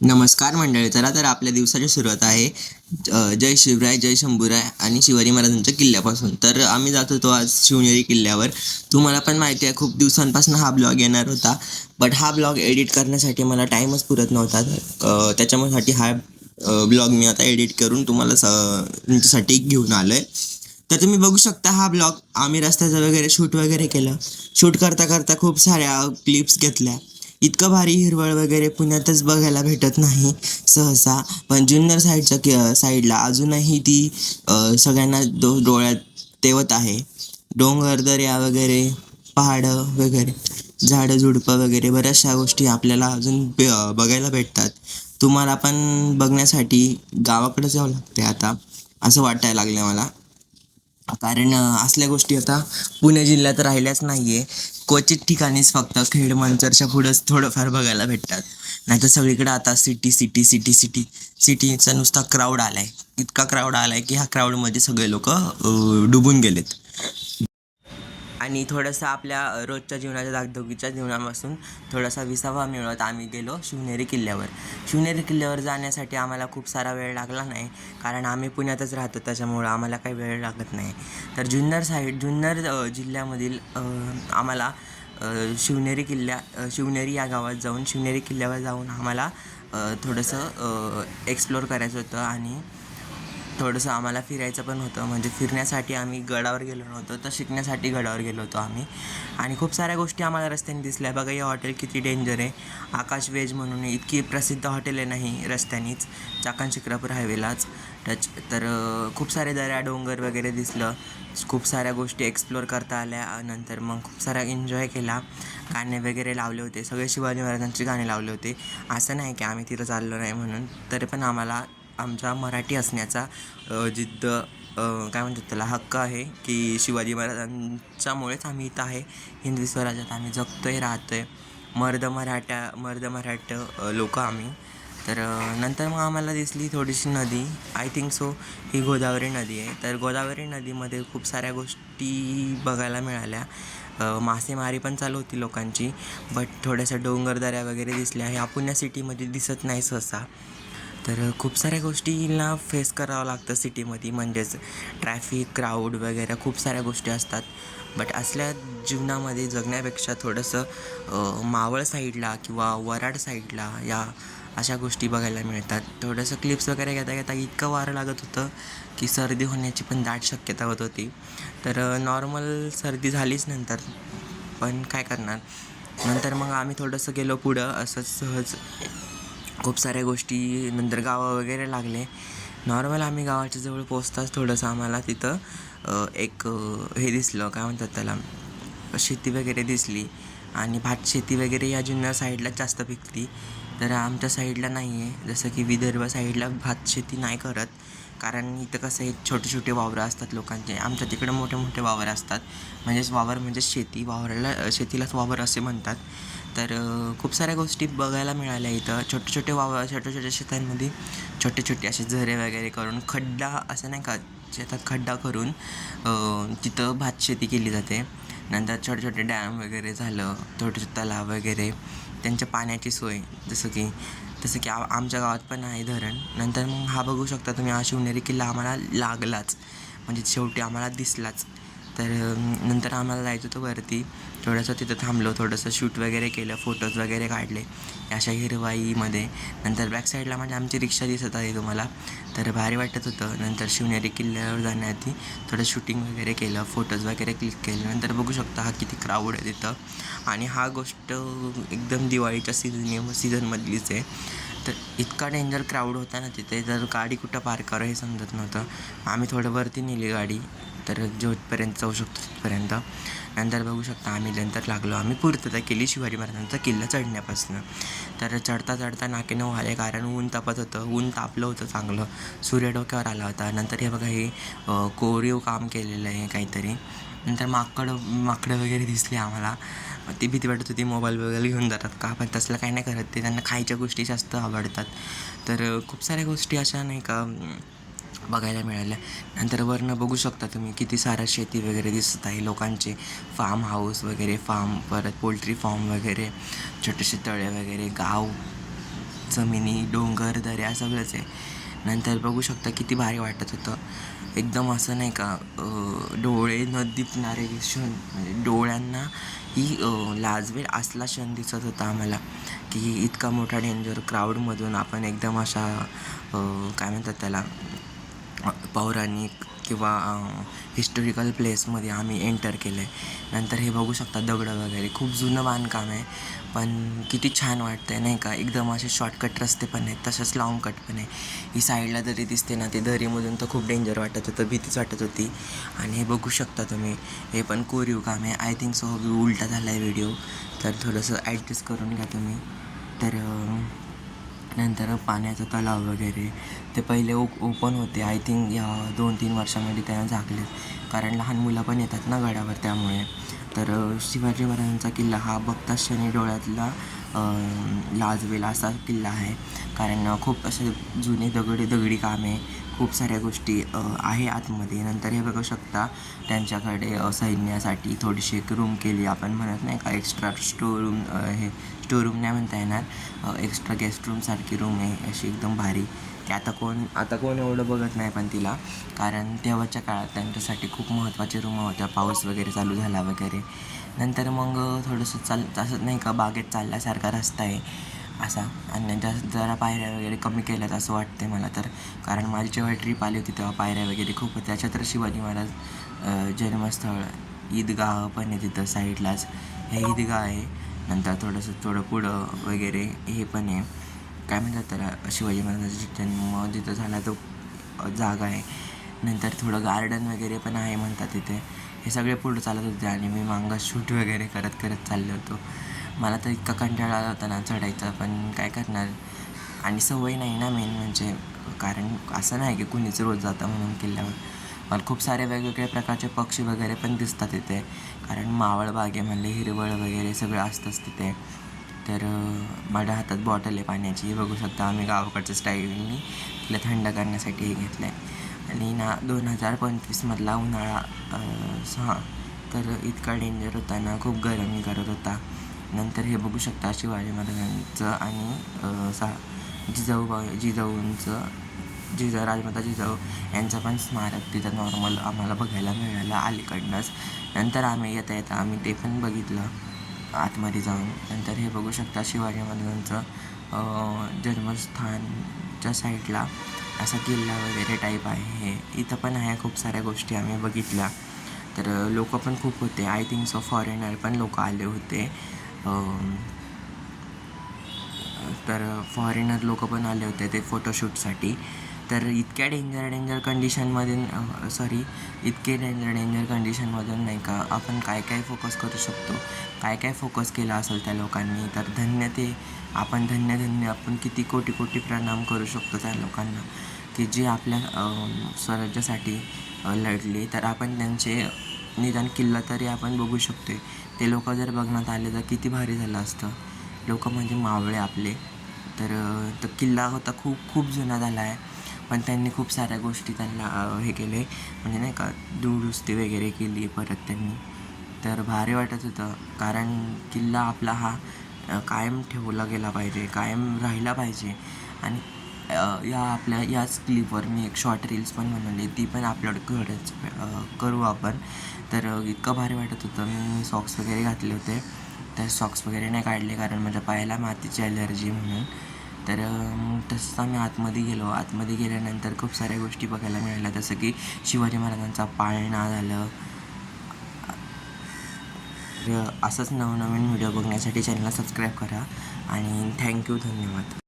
नमस्कार मंडळी चला तर आपल्या दिवसाची सुरुवात आहे. जय शिवराय जय शंभूराय आणि शिवाजी महाराजांच्या किल्ल्यापासून. तर आम्ही जात होतो आज शिवनेरी किल्ल्यावर. तुम्हाला पण माहिती आहे खूप दिवसांपासून हा ब्लॉग येणार होता. बट हा ब्लॉग एडिट करण्यासाठी मला टाईमच पुरत नव्हता. तर, अ, त्याच्यामुळेसाठी हा ब्लॉग मी आता एडिट करून तुम्हाला स तुमच्यासाठी घेऊन आलो आहे तर तुम्ही बघू शकता हा ब्लॉग. आम्ही रस्त्याचं वगैरे शूट वगैरे केलं. शूट करता करता खूप साऱ्या क्लिप्स घेतल्या. इतकं भारी हिरवळ वगैरे पुण्यातच बघायला भेटत नाही सहसा. पण जुन्नर साईडच्या कि साईडला अजूनही ती सगळ्यांना दो डोळ्यात तेवत आहे. डोंगर दर्या वगैरे पहाडं वगैरे झाडं झुडपं वगैरे बऱ्याचशा गोष्टी आपल्याला अजून बघायला भेटतात. तुम्हाला पण बघण्यासाठी गावाकडे जावं लागते आता असं वाटायला लागलं मला. कारण असल्या गोष्टी आता पुणे जिल्ह्यात राहिल्याच नाही आहे क्वचित ठिकाणीच फक्त खेड मंचरच्या पुढंच थोडंफार बघायला भेटतात. नाहीतर सगळीकडे आता सिटी सिटी सिटी सिटी सिटीचा नुसता क्राऊड आला आहे इतका क्राऊड आला आहे की ह्या क्राऊडमध्ये सगळे लोक डुबून गेलेत. आणि थोडंसं आपल्या रोजच्या जीवनाच्या धाकधुकीच्या जीवनापासून थोडासा विसावा मिळवत आम्ही गेलो शिवनेरी किल्ल्यावर. शिवनेरी किल्ल्यावर जाण्यासाठी आम्हाला खूप सारा वेळ लागला नाही कारण आम्ही पुण्यातच राहतो त्याच्यामुळं आम्हाला काही वेळ लागत नाही. तर जुन्नर साईड जुन्नर जिल्ह्यामधील आम्हाला शिवनेरी किल्ल्या शिवनेरी या गावात जाऊन शिवनेरी किल्ल्यावर जाऊन आम्हाला थोडंसं एक्सप्लोर करायचं होतं आणि थोडंसं आम्हाला फिरायचं पण होतं. म्हणजे फिरण्यासाठी आम्ही गडावर गेलो नव्हतो तर शिकण्यासाठी गडावर गेलो होतो आम्ही. आणि खूप साऱ्या गोष्टी आम्हाला रस्त्याने दिसल्या. बघा हे हॉटेल किती डेंजर आहे. आकाश वेज म्हणून इतकी प्रसिद्ध हॉटेल आहे नाही रस्त्यानीच. चाकण शिक्रापूर हायवेलाच. टच तर खूप सारे दऱ्या डोंगर वगैरे दिसलं. खूप साऱ्या गोष्टी एक्सप्लोर करता आल्या. नंतर मग खूप सारा एन्जॉय केला. गाणे वगैरे लावले होते. सगळे शिवाजी महाराजांचे गाणे लावले होते. असं नाही की आम्ही तिथं चाललो नाही म्हणून. तरी पण आम्हाला आमचा मराठी असण्याचा जिद्द काय म्हणतात त्याला हक्क आहे की शिवाजी महाराजांच्यामुळेच आम्ही इथं आहे. हिंदवी स्वराज्यात आम्ही जगतो आहे राहतो आहे मर्द मराठा मर्द मराठ लोक आम्ही. तर नंतर मग आम्हाला दिसली थोडीशी नदी. आय थिंक सो ही गोदावरी नदी आहे. तर गोदावरी नदीमध्ये खूप साऱ्या गोष्टी बघायला मिळाल्या. मासेमारी पण चालू होती लोकांची. बट थोड्याशा डोंगरदऱ्या वगैरे दिसल्या. ह्या पुण्या सिटीमध्ये दिसत नाही सहसा. तर खूप साऱ्या गोष्टींना फेस करावं लागतं सिटीमध्ये म्हणजेच ट्रॅफिक क्राऊड वगैरे खूप साऱ्या गोष्टी असतात. बट असल्या जीवनामध्ये जगण्यापेक्षा थोडंसं मावळ साईडला किंवा वराड साईडला या अशा गोष्टी बघायला मिळतात. थोडंसं क्लिप्स वगैरे घेता घेता इतकं वारं लागत होतं की सर्दी होण्याची पण दाट शक्यता होत होती. तर नॉर्मल सर्दी झालीच नंतर. पण काय करणार? नंतर मग आम्ही थोडंसं गेलो पुढं. असंच सहज खूप साऱ्या गोष्टी नंतर गावं वगैरे लागले. नॉर्मल आम्ही गावाच्या जवळ पोचताच थोडंसं आम्हाला तिथं एक हे दिसलं. काय म्हणतात त्याला? शेती वगैरे दिसली. आणि भात शेती वगैरे या जुन्या साईडला जास्त पिकती. तर आमच्या साईडला नाही आहे जसं की विदर्भ साईडला भात शेती नाही करत. कारण इथं कसं आहे छोटे छोटे वावरं असतात लोकांचे. आमच्या तिकडं मोठे मोठे वावर असतात. म्हणजेच वावर म्हणजे शेती. वावराला शेतीलाच वावर असे म्हणतात. तर खूप साऱ्या गोष्टी बघायला मिळाल्या इथं. छोटे छोटे वाव छोट्या छोट्या शेतांमध्ये छोटे छोटे असे झरे वगैरे करून खड्डा असं नाही का शेतात खड्डा करून तिथं भात शेती केली जाते. नंतर छोटे छोटे डॅम वगैरे झालं छोटे छोटे तलाव वगैरे. त्यांच्या पाण्याची सोय जसं की जसं की आ आमच्या गावात पण आहे धरण. नंतर मग हा बघू शकता तुम्ही हा शिवनेरी किल्ला आम्हाला लागलाच. म्हणजे शेवटी आम्हाला दिसलाच. तर नंतर आम्हाला जायचं होतं वरती. थोडंसं तिथं थांबलो थोडंसं शूट वगैरे केलं फोटोज वगैरे काढले. अशा हिरवाईमध्ये. नंतर बॅक साईडला म्हणजे आमची रिक्षा दिसत आहे तुम्हाला. तर भारी वाटत होतं. नंतर शिवनेरी किल्ल्यावर जाण्याआधी थोडं शूटिंग वगैरे केलं फोटोज वगैरे क्लिक केले. नंतर बघू शकता हा किती क्राऊड आहे तिथं. आणि हा गोष्ट एकदम दिवाळीच्या सीझन सीझनमधलीच आहे. तर इतका डेंजर क्राऊड होता ना तिथे. तर गाडी कुठं पार्क करावं हे समजत नव्हतं. आम्ही थोडं वरती नेली गाडी. तर जोतपर्यंत जाऊ शकतो तिथपर्यंत. नंतर बघू शकता आम्ही नंतर लागलो. आम्ही पूर्तता केली शिवाजी महाराजांचा किल्ला चढण्यापासून. तर चढता चढता नाके नऊ आले कारण ऊन तापत होतं. ऊन तापलं होतं चांगलं. सूर्य डोक्यावर आला होता. नंतर हे बघा हे कोरीव काम केलेलं आहे काहीतरी. नंतर माकड माकडं वगैरे दिसली आम्हाला. ती भीती वाटत होती मोबाईल वगैरे घेऊन जातात का? पण तसलं काही नाही करत. ते त्यांना खायच्या गोष्टी जास्त आवडतात. तर खूप साऱ्या गोष्टी अशा नाही का बघायला मिळाल्या नंतर वरनं बघू शकता तुम्ही किती सारा शेती वगैरे दिसत आहे. लोकांचे फार्म हाऊस वगैरे फार्म परत पोल्ट्री फार्म वगैरे छोटेसे तळे वगैरे गाव जमिनी डोंगर दऱ्या सगळंच आहे. नंतर बघू शकता किती भारी वाटत होतं. एकदम असं नाही का डोळे न दिपणारे क्षण म्हणजे डोळ्यांना ही लाजवेल असला क्षण दिसत होता आम्हाला की इतका मोठा डेंजर क्राऊडमधून आपण एकदम अशा काय म्हणतात त्याला पौराणिक किंवा हिस्टोरिकल प्लेसमध्ये आम्ही एंटर केलं आहे नंतर हे बघू शकता दगडं वगैरे. खूप जुनं बांधकाम आहे पण किती छान वाटतं आहे नाही का? एकदम असे शॉर्टकट रस्ते पण आहेत तसंच लॉंग कट पण आहे. ही साईडला दरी दिसते ना ते दरीमधून तर खूप डेंजर वाटत होतं भीतीच वाटत होती. आणि हे बघू शकता तुम्ही हे पण कोरीव काम आहे. आय थिंक सो उलटा झाला आहे व्हिडिओ तर थोडंसं ॲडजस्ट करून घ्या तुम्ही. तर नंतर पाण्याचा तलाव वगैरे ते पहिले ओ ओपन होते. आय थिंक या दोन तीन वर्षामध्ये त्यांना झाकले. कारण लहान मुलं पण येतात ना गडावर त्यामुळे. तर शिवाजी महाराजांचा किल्ला हा बघता क्षणी डोळ्यातला लाजवेल असा किल्ला आहे. कारण खूप असे जुने दगडी दगडी कामे खूप साऱ्या गोष्टी आहे आतमध्ये. नंतर हे बघू शकता त्यांच्याकडे सैन्यासाठी थोडीशी एक रूम केली आपण म्हणत नाही का? एक्स्ट्रा स्टोर रूम हे स्टोरूम नाही म्हणता येणार. एक्स्ट्रा गेस्ट रूमसारखी रूम आहे. अशी एकदम भारी. की आता कोण आता कोण एवढं बघत नाही पण तिला. कारण तेव्हाच्या काळात त्यांच्यासाठी खूप महत्त्वाच्या रूम होत्या. पाऊस वगैरे चालू झाला वगैरे. नंतर मग थोडंसं चाल असं नाही का बागेत चालल्यासारखा रस्ता आहे. असा. आणि जास्त जरा पायऱ्या वगैरे कमी केल्यात असं वाटते मला तर. कारण माझी जेव्हा ट्रीप आली होती तेव्हा पायऱ्या वगैरे खूप होत्या. छत्र तर शिवाजी महाराज जन्मस्थळ ईदगाह पण आहे तिथं साईडलाच हे ईदगाह आहे. नंतर थोडंसं थोडं पुढं वगैरे हे पण आहे. काय म्हणतात त्याला? शिवाजी महाराजांचा जन्म जिथं झाला तो जागा आहे. नंतर थोडं गार्डन वगैरे पण आहे म्हणतात तिथे. हे सगळे पुढं चालत होते आणि मी मांगा शूट वगैरे करत करत चाललो होतो. मला तर इतका कंटाळा आला होता ना चढायचा पण काय करणार? आणि सवय नाही ना मेन म्हणजे कारण असं नाही की कुणीच रोज जातं म्हणून किल्ल्यावर. मला खूप सारे वेगवेगळ्या प्रकारचे पक्षी वगैरे पण दिसतात तिथे कारण मावळ बागेमधले हिरवळ वगैरे सगळं असतंच तिथे. तर माझ्या हातात बॉटल आहे पाण्याची. बघू शकता आम्ही गावाकडच्या स्टाईलनी तिला थंड करण्यासाठी हे घेतलं आहे आणि ना दोन हजार पंचवीसमधला उन्हाळा हां तर इतका डेंजर होता ना खूप गरमी करत होता. नंतर हे बघू शकता शिवाजी महाराजांचं आणि सा जिजाऊ जिजाऊंचं जिजा राजमाता जिजाऊ यांचं पण स्मारक तिथं नॉर्मल आम्हाला बघायला मिळालं अलीकडनंच. नंतर आम्ही येता येता आम्ही ते पण बघितलं आतमध्ये जाऊन. नंतर हे बघू शकता शिवाजी महाराजांचं जन्मस्थानच्या साईडला असा किल्ला वगैरे टाईप आहे हे. इथं पण आहे खूप साऱ्या गोष्टी आम्ही बघितल्या. तर लोक पण खूप होते. आय थिंक सो फॉरेनर पण लोक आले होते. तर फॉरेनर लोक पण आले होते ते फोटोशूटसाठी तर इतक्या डेंजर डेंजर कंडिशनमधून सॉरी इतके डेंजर डेंजर कंडिशनमधून नाही का आपण काय काय फोकस करू शकतो? काय काय फोकस केला असेल त्या लोकांनी? तर धन्य ते आपण धन्य धन्य आपण किती कोटी कोटी प्रणाम करू शकतो त्या लोकांना. की जे आपल्या स्वराज्यासाठी लढले तर आपण त्यांचे निदान किल्ला तरी आपण बघू शकतो ते लोक जर बघण्यात आले तर किती भारी झालं असतं. लोक म्हणजे मावळे आपले. तर तो किल्ला होता खूप खूप जुना झाला आहे. पण त्यांनी खूप साऱ्या गोष्टी त्यांना हे केले. म्हणजे नाही का दुरुस्ती वगैरे केली परत त्यांनी. तर भारी वाटत होतं. कारण किल्ला आपला हा कायम ठेवला गेला पाहिजे कायम राहिला पाहिजे. आणि या आपल्या याच क्लिपवर मी एक शॉर्ट रील्स पण बनवली. ती पण अपलोड करच करू आपण. तर इतकं भारी वाटत होतं. मी सॉक्स वगैरे घातले होते. तर सॉक्स वगैरे नाही काढले कारण माझ्या पायाला मातीची ॲलर्जी म्हणून. तर तसंच आम्ही आतमध्ये गेलो. आतमध्ये गेल्यानंतर खूप साऱ्या गोष्टी बघायला मिळाल्या. जसं की शिवाजी महाराजांचा पाळणा झालं. तर असंच नवनवीन व्हिडिओ बघण्यासाठी चॅनलला सबस्क्राईब करा. आणि थँक्यू धन्यवाद.